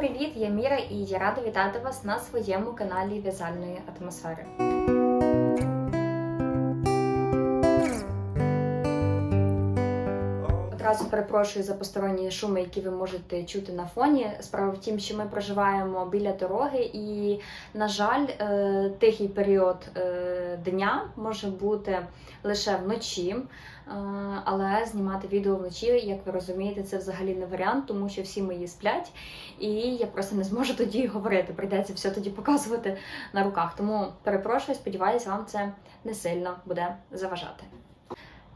привіт! Я Міра і я рада вітати вас на своєму каналі В'язальної атмосфери. Одразу перепрошую за посторонні шуми, які ви можете чути на фоні. Справа в тім, що ми проживаємо біля дороги, і, на жаль, е, тихий період е, дня може бути лише вночі. Е, Але знімати відео вночі, як ви розумієте, це взагалі не варіант, тому що всі мої сплять, і я просто не зможу тоді говорити. Прийдеться все тоді показувати на руках. Тому перепрошую, сподіваюся, вам це не сильно буде заважати.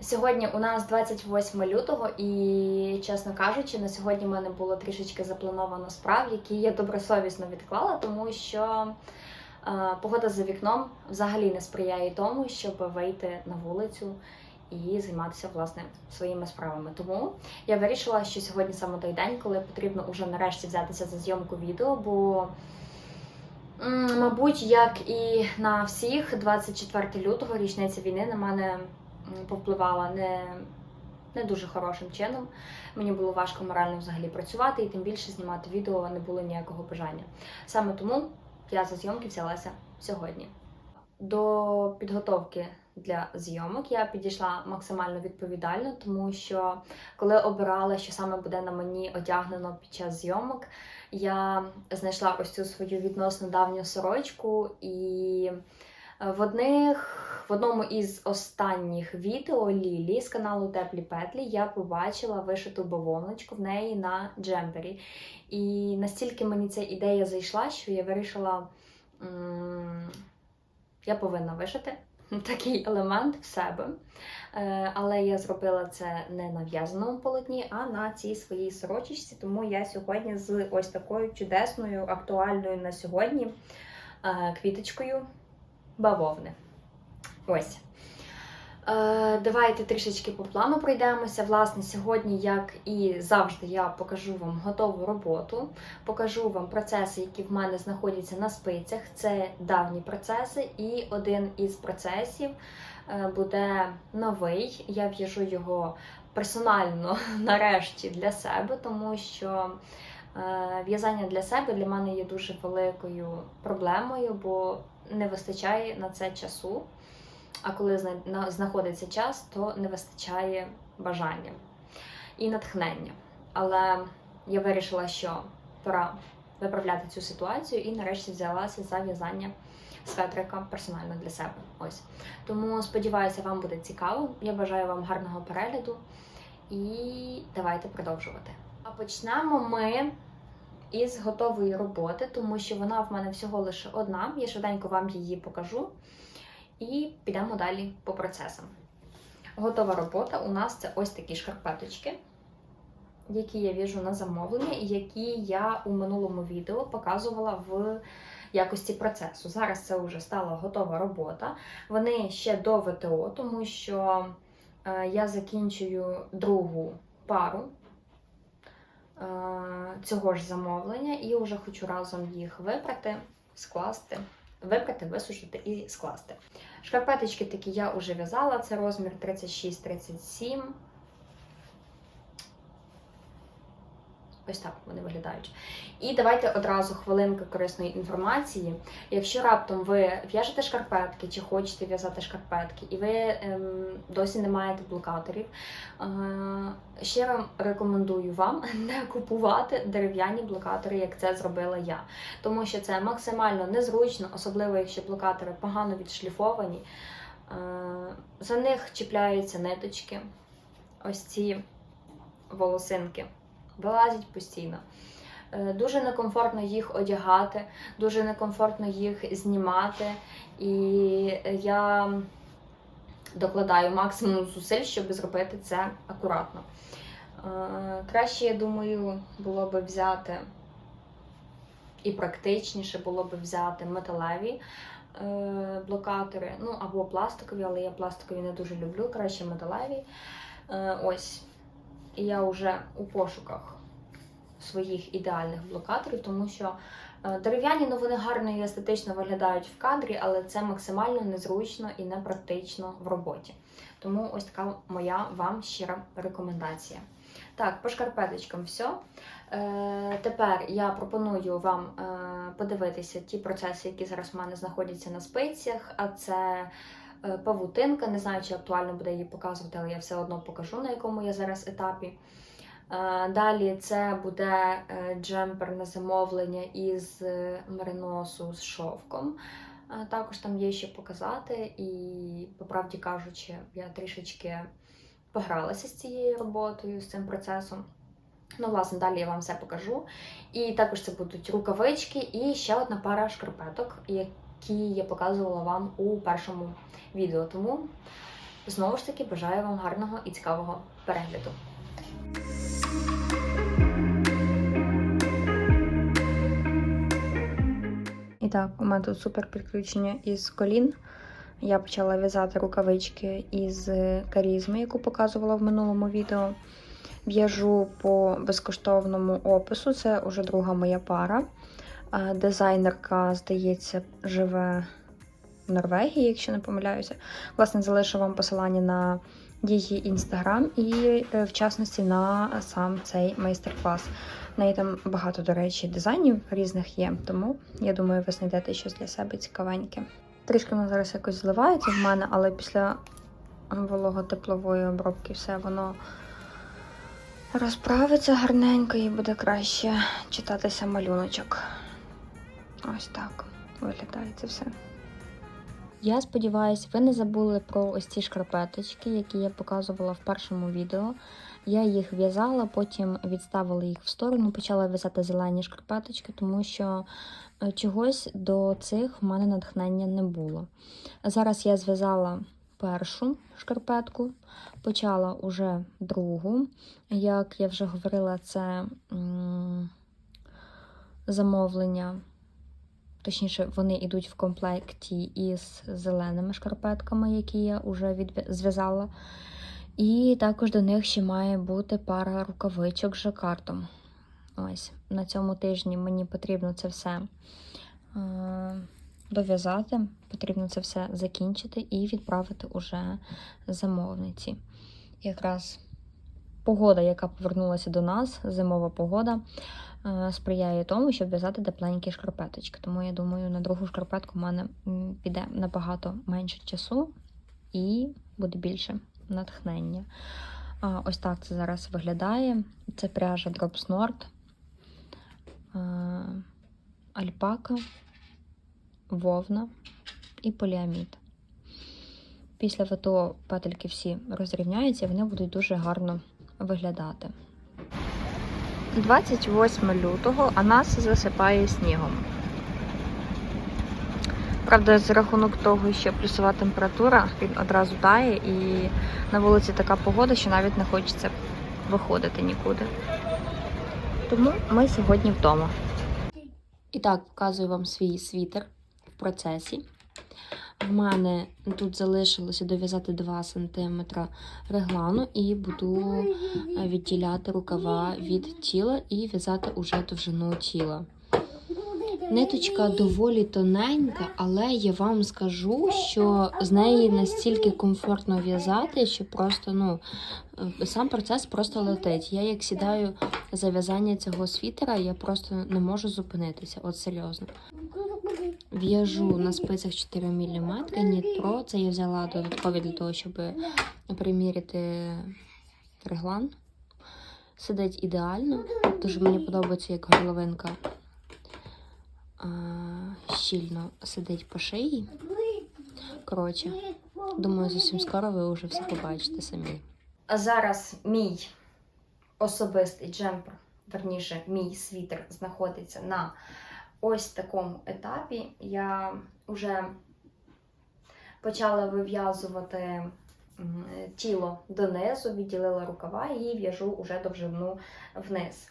Сьогодні у нас 28 лютого, і, чесно кажучи, на сьогодні в мене було трішечки заплановано справ, які я добросовісно відклала, тому що е, погода за вікном взагалі не сприяє тому, щоб вийти на вулицю і займатися власне своїми справами. Тому я вирішила, що сьогодні саме той день, коли потрібно уже нарешті взятися за зйомку відео, бо. Мабуть, як і на всіх, 24 лютого, річниця війни, на мене повпливала не, не дуже хорошим чином. Мені було важко морально взагалі працювати, і тим більше знімати відео не було ніякого бажання. Саме тому я за зйомки взялася сьогодні. До підготовки для зйомок я підійшла максимально відповідально, тому що коли обирала, що саме буде на мені одягнено під час зйомок, я знайшла ось цю свою відносно давню сорочку, і в одних. В одному із останніх відео Лілі з каналу Теплі Петлі я побачила вишиту бавовночку в неї на джемпері. І настільки мені ця ідея зайшла, що я вирішила, я повинна вишити такий елемент в себе. Е, Але я зробила це не на в'язаному полотні, а на цій своїй сорочечці. Тому я сьогодні з ось такою чудесною, актуальною на сьогодні е, квіточкою бавовни. Ось. Е, Давайте трішечки по плану пройдемося. Власне, сьогодні, як і завжди, я покажу вам готову роботу, покажу вам процеси, які в мене знаходяться на спицях. Це давні процеси, і один із процесів е, буде новий. Я в'яжу його персонально нарешті для себе, тому що е, в'язання для себе для мене є дуже великою проблемою, бо не вистачає на це часу. А коли знаходиться час, то не вистачає бажання і натхнення. Але я вирішила, що пора виправляти цю ситуацію і нарешті взялася за в'язання светрика персонально для себе. Ось. Тому сподіваюся, вам буде цікаво. Я бажаю вам гарного перегляду і давайте продовжувати. А почнемо ми із готової роботи, тому що вона в мене всього лише одна. Я швиденько вам її покажу. І підемо далі по процесам. Готова робота у нас це ось такі шкарпеточки, які я в'яжу на замовлення, і які я у минулому відео показувала в якості процесу. Зараз це вже стала готова робота. Вони ще до ВТО, тому що е, я закінчую другу пару е, цього ж замовлення, і вже хочу разом їх випрати, скласти випрати, висушити і скласти. Шкарпеточки такі я вже в'язала, це розмір 36-37. Ось так вони виглядають. І давайте одразу хвилинка корисної інформації. Якщо раптом ви в'яжете шкарпетки чи хочете в'язати шкарпетки, і ви ем, досі не маєте блокаторів, е, ще вам рекомендую вам не купувати дерев'яні блокатори, як це зробила я. Тому що це максимально незручно, особливо якщо блокатори погано відшліфовані. Е, За них чіпляються ниточки, ось ці волосинки вилазять постійно. Е, Дуже некомфортно їх одягати, дуже некомфортно їх знімати. І я докладаю максимум зусиль, щоб зробити це акуратно. Е, Краще, я думаю, було би взяти і практичніше було би взяти металеві е, блокатори, ну або пластикові, але я пластикові не дуже люблю, краще металеві. Ось. І я вже у пошуках своїх ідеальних блокаторів, тому що е, дерев'яні ну, вони гарно і естетично виглядають в кадрі, але це максимально незручно і непрактично в роботі. Тому ось така моя вам щира рекомендація. Так, по шкарпеточкам все. Е, тепер я пропоную вам е, подивитися ті процеси, які зараз в мене знаходяться на спицях, а це павутинка. Не знаю, чи актуально буде її показувати, але я все одно покажу, на якому я зараз етапі. Е, Далі це буде е, джемпер на замовлення із е, мериносу з шовком. Е, Також там є що показати, і, по правді кажучи, я трішечки погралася з цією роботою, з цим процесом. Ну, власне, далі я вам все покажу. І також це будуть рукавички і ще одна пара шкарпеток, які я показувала вам у першому відео. Тому знову ж таки бажаю вам гарного і цікавого перегляду. І так, у мене тут супер підключення із колін. Я почала в'язати рукавички із карізми, яку показувала в минулому відео. В'яжу по безкоштовному опису. Це вже друга моя пара. Дизайнерка, здається, живе в Норвегії, якщо не помиляюся. Власне, залишу вам посилання на її інстаграм і, е, в частності, на сам цей майстер-клас. В неї там багато, до речі, дизайнів різних є, тому я думаю, ви знайдете щось для себе цікавеньке. Трішки воно зараз якось зливається в мене, але після вологотеплової обробки все воно розправиться гарненько і буде краще читатися малюночок. Ось так виглядає це все. Я сподіваюся, ви не забули про ось ці шкарпеточки, які я показувала в першому відео. Я їх в'язала, потім відставила їх в сторону, почала в'язати зелені шкарпеточки, тому що е, чогось до цих в мене натхнення не було. Зараз я зв'язала першу шкарпетку, почала уже другу. Як я вже говорила, це замовлення. Точніше, вони йдуть в комплекті із зеленими шкарпетками, які я вже зв'язала. І також до них ще має бути пара рукавичок з жакартом. Ось на цьому тижні мені потрібно це все е, дов'язати, потрібно це все закінчити і відправити уже замовниці. Якраз погода, яка повернулася до нас, зимова погода, е, сприяє тому, щоб в'язати тепленькі шкарпеточки. Тому я думаю, на другу шкарпетку в мене піде набагато менше часу і буде більше натхнення. Ось так це зараз виглядає. Це пряжа Drops Nord, альпака, вовна і поліамід. Після ВТО петельки всі розрівняються, вони будуть дуже гарно виглядати. 28 лютого, а нас засипає снігом. Правда, за рахунок того, що плюсова температура, він одразу тає, і на вулиці така погода, що навіть не хочеться виходити нікуди. Тому ми сьогодні вдома. І так, показую вам свій світер в процесі. В мене тут залишилося дов'язати 2 см реглану і буду е, відділяти рукава від тіла і в'язати уже довжину тіла. Ниточка доволі тоненька, але я вам скажу, що з неї настільки комфортно в'язати, що просто ну е, сам процес просто летить. Я як сідаю за в'язання цього світера, я просто не можу зупинитися. От серйозно. В'яжу на спицях 4 мм Pro. Це я взяла додаткові для того, щоб приміряти реглан. Сидить ідеально. Дуже мені подобається, як горловинка а, щільно сидить по шиї. Коротше, думаю, зовсім скоро ви вже все побачите самі. А зараз мій особистий джемпер, верніше, мій світер знаходиться на ось такому етапі. Я вже почала вив'язувати тіло донизу, відділила рукава і в'яжу уже довжину вниз.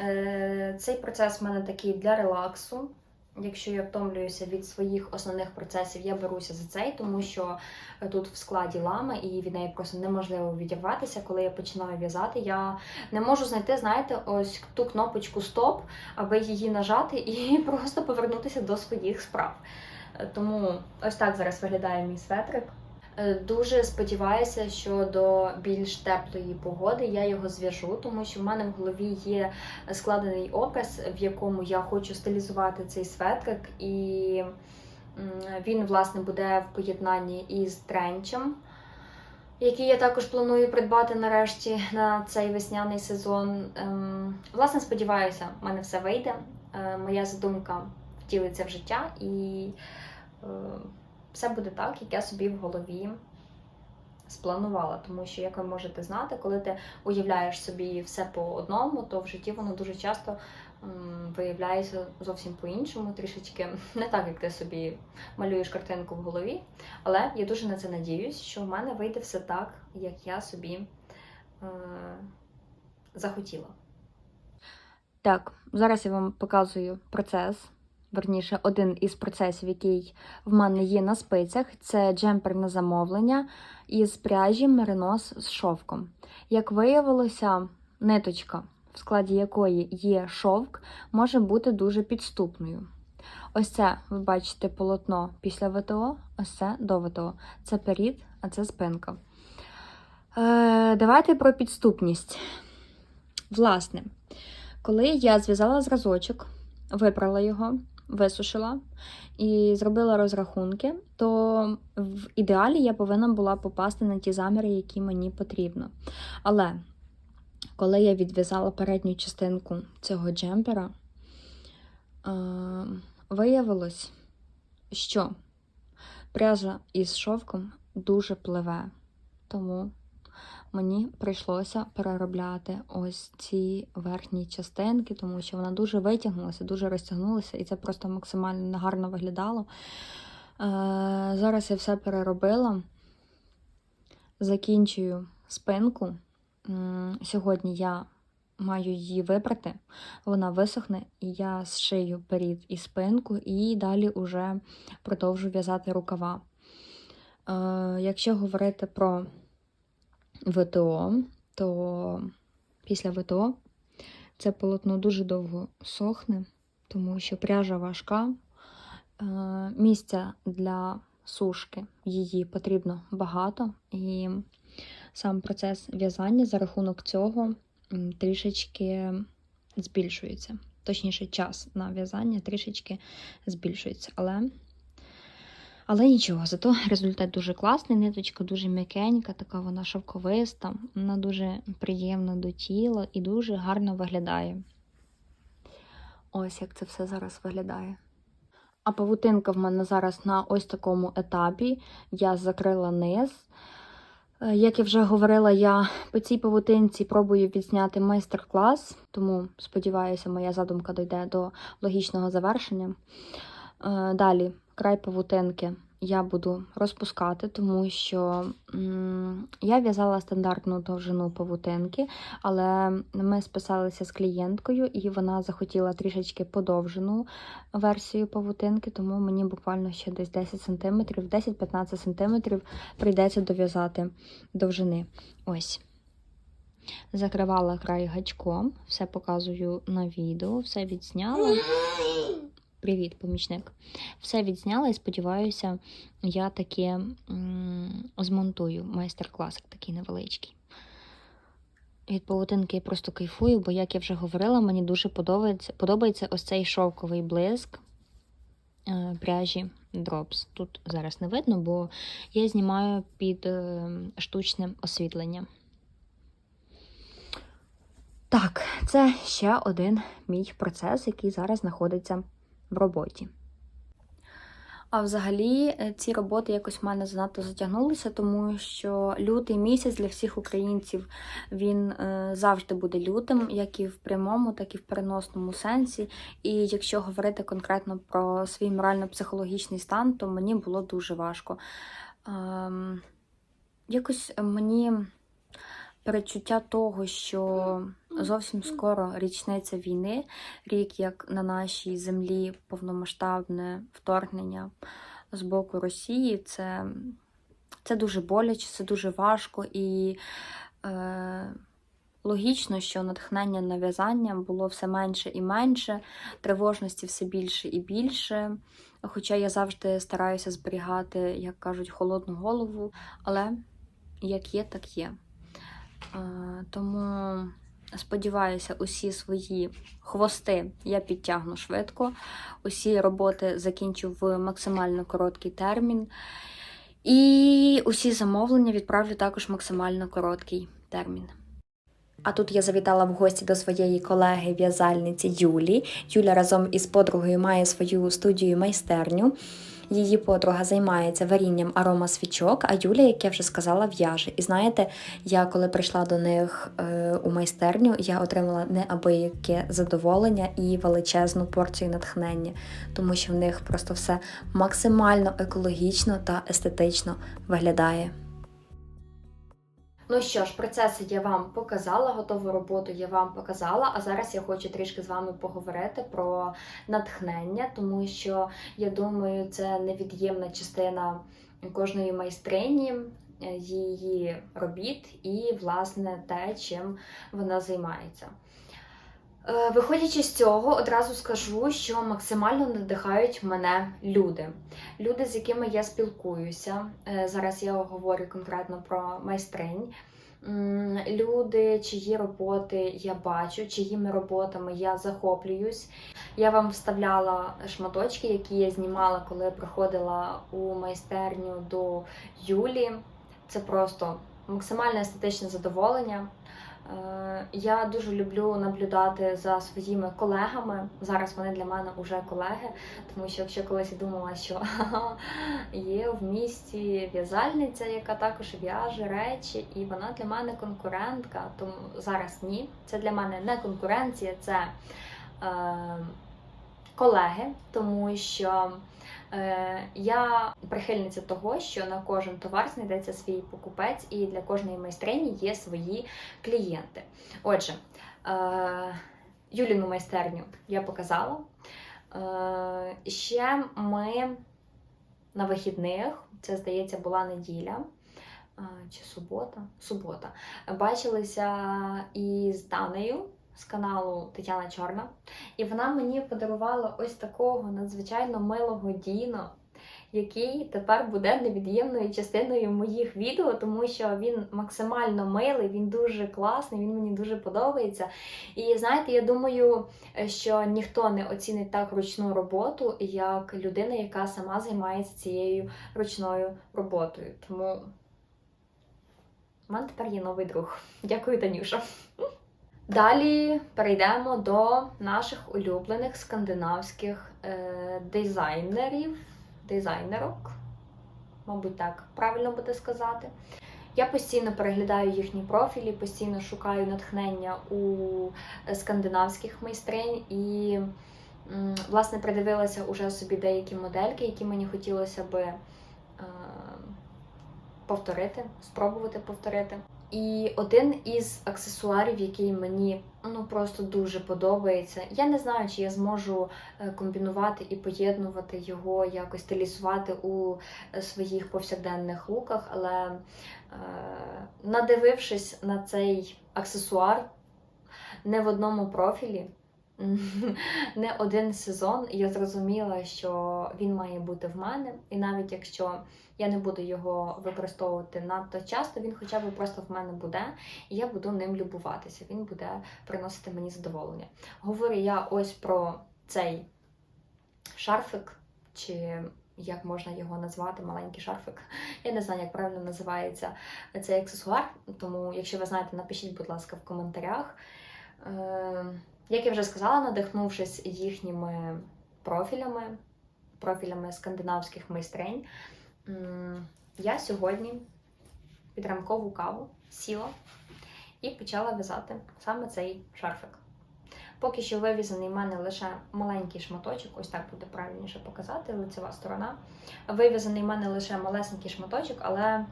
Е, Цей процес в мене такий для релаксу. Якщо я втомлююся від своїх основних процесів, я беруся за цей, тому що тут в складі лама, і від неї просто неможливо відірватися. Коли я починаю в'язати, я не можу знайти, знаєте, ось ту кнопочку стоп, аби її нажати і просто повернутися до своїх справ. Е, Тому ось так зараз виглядає мій светрик. Е, Дуже сподіваюся, що до більш теплої погоди я його зв'яжу, тому що в мене в голові є складений образ, в якому я хочу стилізувати цей светрик, і він, власне, буде в поєднанні із тренчем, який я також планую придбати нарешті на цей весняний сезон. Ем, Власне, сподіваюся, в мене все вийде. Е, Моя задумка втілиться в життя і е, все буде так, як я собі в голові спланувала. Тому що, як ви можете знати, коли ти уявляєш собі все по одному, то в житті воно дуже часто м, виявляється зовсім по-іншому, трішечки не так, як ти собі малюєш картинку в голові. Але я дуже на це надіюсь, що в мене вийде все так, як я собі е, захотіла. Так, зараз я вам показую процес. Верніше, один із процесів, який в мене є на спицях, це джемпер на замовлення із пряжі меринос з шовком. Як виявилося, ниточка, в складі якої є шовк, може бути дуже підступною. Ось це ви бачите полотно після ВТО, ось це до ВТО. Це перід, а це спинка. Е, давайте про підступність. Власне, коли я зв'язала зразочок, випрала його, висушила і зробила розрахунки, то в ідеалі я повинна була попасти на ті заміри, які мені потрібно. Але коли я відв'язала передню частинку цього джемпера, виявилось, що пряжа із шовком дуже пливе. Тому мені прийшлося переробляти ось ці верхні частинки, тому що вона дуже витягнулася, дуже розтягнулася, і це просто максимально негарно виглядало. Е, зараз я все переробила. Закінчую спинку. Сьогодні я маю її вибрати, вона висохне, і я зшию перід і спинку, і далі уже продовжу в'язати рукава. Е, якщо говорити про ВТО, то після ВТО це полотно дуже довго сохне, тому що пряжа важка, е, місця для сушки її потрібно багато, і сам процес в'язання за рахунок цього трішечки збільшується. Точніше, час на в'язання трішечки збільшується. Але але нічого, зато результат дуже класний, ниточка дуже м'якенька, така вона шовковиста, вона дуже приємна до тіла і дуже гарно виглядає. Ось як це все зараз виглядає. А павутинка в мене зараз на ось такому етапі. Я закрила низ. Е, Як я вже говорила, я по цій павутинці пробую відзняти майстер-клас, тому сподіваюся, моя задумка дійде до логічного завершення. Е, Далі, край павутинки я буду розпускати, тому що я в'язала стандартну довжину павутинки, але ми списалися з клієнткою, і вона захотіла трішечки подовжену версію павутинки, тому мені буквально ще десь 10 см, 10-15 см прийдеться дов'язати довжини. Ось. Закривала край гачком, все показую на відео, все відзняла. Привіт, помічник. Все відзняла і сподіваюся, я таки м, змонтую майстер-класик такий невеличкий. Від павутинки я просто кайфую, бо, як я вже говорила, мені дуже подобається, подобається ось цей шовковий блиск е, пряжі Drops. Тут зараз не видно, бо я знімаю під е, штучне освітлення. Так, це ще один мій процес, який зараз знаходиться в роботі. А взагалі е, ці роботи якось в мене занадто затягнулися, тому що лютий місяць для всіх українців він е, завжди буде лютим, як і в прямому, так і в переносному сенсі. І якщо говорити конкретно про свій морально-психологічний стан, то мені було дуже важко. Ем, якось мені перечуття того, що зовсім скоро річниця війни, рік як на нашій землі повномасштабне вторгнення з боку Росії, це, це дуже боляче, це дуже важко і е, Логічно, що натхнення на в'язання було все менше і менше, тривожності все більше і більше. Хоча я завжди стараюся зберігати, як кажуть, холодну голову, але як є, так є. Е, Тому сподіваюся, усі свої хвости я підтягну швидко, усі роботи закінчу в максимально короткий термін. І усі замовлення відправлю також максимально короткий термін. А тут я завітала в гості до своєї колеги в'язальниці Юлі. Юля разом із подругою має свою студію майстерню. Її подруга займається варінням арома свічок, а Юля, як я вже сказала, в'яже. І знаєте, я коли прийшла до них е, у майстерню, я отримала неабияке задоволення і величезну порцію натхнення, тому що в них просто все максимально екологічно та естетично виглядає. Ну що ж, процеси я вам показала, готову роботу я вам показала. А зараз я хочу трішки з вами поговорити про натхнення, тому що я думаю, це невід'ємна частина кожної майстрині, е, її робіт і, власне, те, чим вона займається. Е, Виходячи з цього, одразу скажу, що максимально надихають мене люди. Люди, з якими я спілкуюся. Е, Зараз я говорю конкретно про майстринь. Люди, чиї роботи я бачу, чиїми роботами я захоплююсь. Я вам вставляла шматочки, які я знімала, коли приходила у майстерню до Юлі. Це просто максимальне естетичне задоволення. Е, Я дуже люблю наблюдати за своїми колегами. Зараз вони для мене вже колеги, тому що якщо колись я думала, що є в місті в'язальниця, яка також в'яже речі, і вона для мене конкурентка, тому зараз ні. Це для мене не конкуренція, це е, колеги, тому що я прихильниця того, що на кожен товар знайдеться свій покупець, і для кожної майстрині є свої клієнти. Отже, е, Юліну майстерню я показала. Е, ще ми на вихідних, це здається, була неділя. е, Чи субота? Субота. Бачилися із Данею з каналу Тетяна Чорна. І вона мені подарувала ось такого надзвичайно милого Діно, який тепер буде невід'ємною частиною моїх відео, тому що він максимально милий, він дуже класний, він мені дуже подобається. І знаєте, я думаю, що ніхто не оцінить так ручну роботу, як людина, яка сама займається цією ручною роботою. Тому в мене тепер є новий друг. Дякую, Танюша. Далі перейдемо до наших улюблених скандинавських е, дизайнерів, дизайнерок, мабуть, так правильно буде сказати. Я постійно переглядаю їхні профілі, постійно шукаю натхнення у скандинавських майстринь і, власне, придивилася уже собі деякі модельки, які мені хотілося би е, повторити, спробувати повторити. І один із аксесуарів, який мені ну просто дуже подобається. Я не знаю, чи я зможу е, комбінувати і поєднувати його, якось стилізувати у е, своїх повсякденних луках, але е, надивившись на цей аксесуар не в одному профілі. Не один сезон, і я зрозуміла, що він має бути в мене, і навіть якщо я не буду його використовувати надто часто, він хоча б просто в мене буде, і я буду ним любуватися. Він буде приносити мені задоволення. Говорю я ось про цей шарфик, чи як можна його назвати, маленький шарфик. Я не знаю, як правильно називається цей аксесуар, тому, якщо ви знаєте, напишіть, будь ласка, в коментарях. Е, Як я вже сказала, надихнувшись їхніми профілями, профілями скандинавських майстринь, я сьогодні під ранкову каву сіла і почала в'язати саме цей шарфик. Поки що вивізаний в мене лише маленький шматочок, ось так буде правильніше показати, лицева сторона. Вивізаний в мене лише малесенький шматочок, але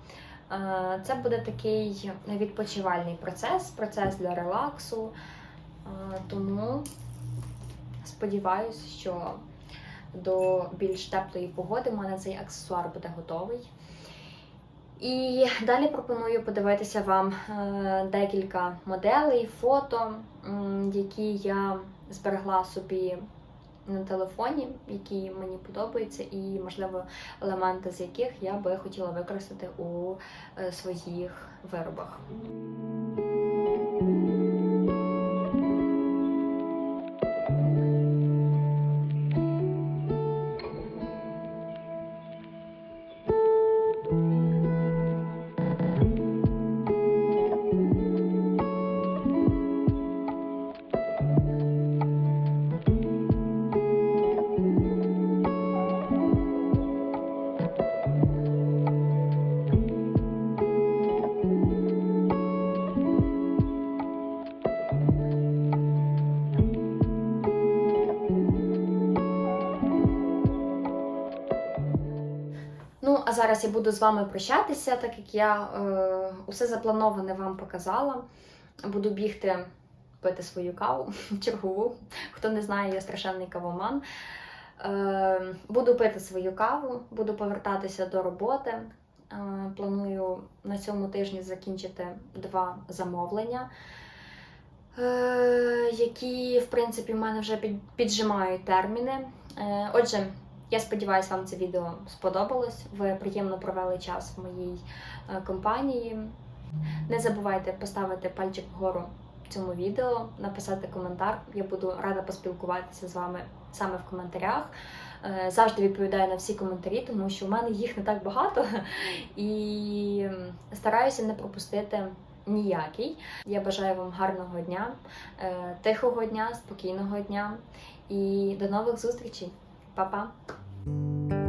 е, це буде такий відпочивальний процес, процес для релаксу. Тому сподіваюся, що до більш теплої погоди в мене цей аксесуар буде готовий. І далі пропоную подивитися вам е, декілька моделей, фото, які я зберегла собі на телефоні, які мені подобаються, і, можливо, елементи з яких я би хотіла використати у е, своїх виробах. Зараз я буду з вами прощатися, так як я е, усе заплановане вам показала. Буду бігти пити свою каву чергову. Хто не знає, я страшенний кавоман. Е, буду пити свою каву, буду повертатися до роботи. Е, планую на цьому тижні закінчити два замовлення, е, які, в принципі, в мене вже під, піджимають терміни. Е, отже, я сподіваюся, вам це відео сподобалось. Ви приємно провели час в моїй е, компанії. Не забувайте поставити пальчик вгору цьому відео, написати коментар. Я буду рада поспілкуватися з вами саме в коментарях. Е, Завжди відповідаю на всі коментарі, тому що в мене їх не так багато і стараюся не пропустити ніякий. Я бажаю вам гарного дня, е, тихого дня, спокійного дня і до нових зустрічей. Па-па! you